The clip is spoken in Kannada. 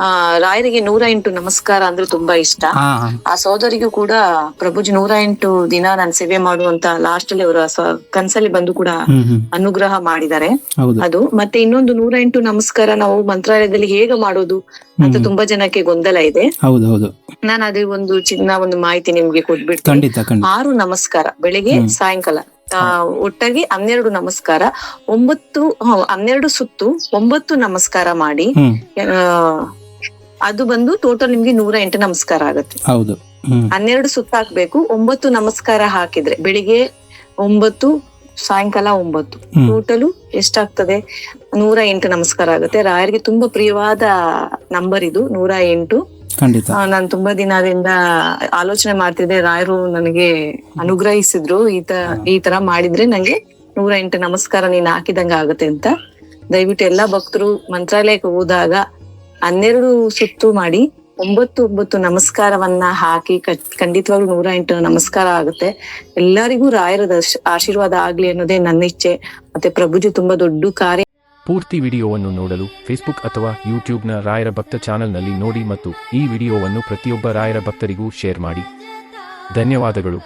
ಆ ರಾಯರಿಗೆ ನೂರ ಎಂಟು ನಮಸ್ಕಾರ ಅಂದ್ರೆ ತುಂಬಾ ಇಷ್ಟ. ಆ ಸೋದರಿಗೂ ಕೂಡ ಪ್ರಭುಜಿ ನೂರ ಎಂಟು ದಿನ ನಾನು ಸೇವೆ ಮಾಡುವಂತ ಲಾಸ್ಟ್ ಅಲ್ಲಿ ಅವರ ಕನಸಲ್ಲಿ ಬಂದು ಕೂಡ ಅನುಗ್ರಹ ಮಾಡಿದ್ದಾರೆ. ಅದು ಮತ್ತೆ ಇನ್ನೊಂದು ನೂರ ಎಂಟು ನಮಸ್ಕಾರ ನಾವು ಮಂತ್ರಾಲಯದಲ್ಲಿ ಹೇಗೆ ಮಾಡೋದು ಅಂತ ತುಂಬಾ ಜನಕ್ಕೆ ಗೊಂದಲ ಇದೆ. ನಾನು ಅದೇ ಒಂದು ಚಿನ್ನ ಒಂದು ಮಾಹಿತಿ ನಿಮ್ಗೆ ಕೊಟ್ಬಿಡ್ತೀನಿ. ಆರು ನಮಸ್ಕಾರ ಬೆಳಿಗ್ಗೆ ಸಾಯಂಕಾಲ. ಆ, ಒಟ್ಟಾಗಿ ಹನ್ನೆರಡು ನಮಸ್ಕಾರ ಒಂಬತ್ತು ಹನ್ನೆರಡು ಸುತ್ತು ಒಂಬತ್ತು ನಮಸ್ಕಾರ ಮಾಡಿ ಅದು ಬಂದು ಟೋಟಲ್ ನಿಮ್ಗೆ ನೂರ ಎಂಟು ನಮಸ್ಕಾರ ಆಗುತ್ತೆ. ಹೌದು. ಹನ್ನೆರಡು ಸುತ್ತ ಹಾಕ್ಬೇಕು ಒಂಬತ್ತು ನಮಸ್ಕಾರ ಹಾಕಿದ್ರೆ ಬೆಳಿಗ್ಗೆ ಒಂಬತ್ತು ಸಾಯಂಕಾಲ ಒಂಬತ್ತು. ಟೋಟಲು ಎಷ್ಟಾಗ್ತದೆ? ನೂರ ಎಂಟು ನಮಸ್ಕಾರ ಆಗುತ್ತೆ. ರಾಯರಿಗೆ ತುಂಬಾ ಪ್ರಿಯವಾದ ನಂಬರ್ ಇದು ನೂರ ಎಂಟು ನಾನು ತುಂಬಾ ದಿನದಿಂದ ಆಲೋಚನೆ ಮಾಡ್ತಿದ್ದೆ ರಾಯರು ನನಗೆ ಅನುಗ್ರಹಿಸಿದ್ರು ಈ ತ ಈ ತರ ಮಾಡಿದ್ರೆ ನಂಗೆ ನೂರ ಎಂಟು ನಮಸ್ಕಾರ ನೀನ್ ಹಾಕಿದಂಗ ಆಗುತ್ತೆ ಅಂತ. ದಯವಿಟ್ಟು ಎಲ್ಲಾ ಭಕ್ತರು ಮಂತ್ರಾಲಯಕ್ಕೆ ಹೋದಾಗ ಹನ್ನೆರಡು ಸುತ್ತು ಮಾಡಿ ಒಂಬತ್ತು ಒಂಬತ್ತು ನಮಸ್ಕಾರವನ್ನ ಹಾಕಿ ಖಂಡಿತವಾಗ್ಲು ನೂರ ಎಂಟು ನಮಸ್ಕಾರ ಆಗುತ್ತೆ. ಎಲ್ಲರಿಗೂ ರಾಯರ ದರ್ಶ- ಆಶೀರ್ವಾದ ಆಗ್ಲಿ ಅನ್ನೋದೇ ನನ್ನ ಇಚ್ಛೆ. ಮತ್ತೆ ಪ್ರಭುಜಿ ತುಂಬಾ ದೊಡ್ಡ ಕಾರ್ಯ ಪೂರ್ತಿ ವಿಡಿಯೋವನ್ನು ನೋಡಲು ಫೇಸ್ಬುಕ್ ಅಥವಾ ಯೂಟ್ಯೂಬ್ನ ರಾಯರ ಭಕ್ತ ಚಾನೆಲ್ನಲ್ಲಿ ನೋಡಿ ಮತ್ತು ಈ ವಿಡಿಯೋವನ್ನು ಪ್ರತಿಯೊಬ್ಬ ರಾಯರ ಭಕ್ತರಿಗೂ ಶೇರ್ ಮಾಡಿ. ಧನ್ಯವಾದಗಳು.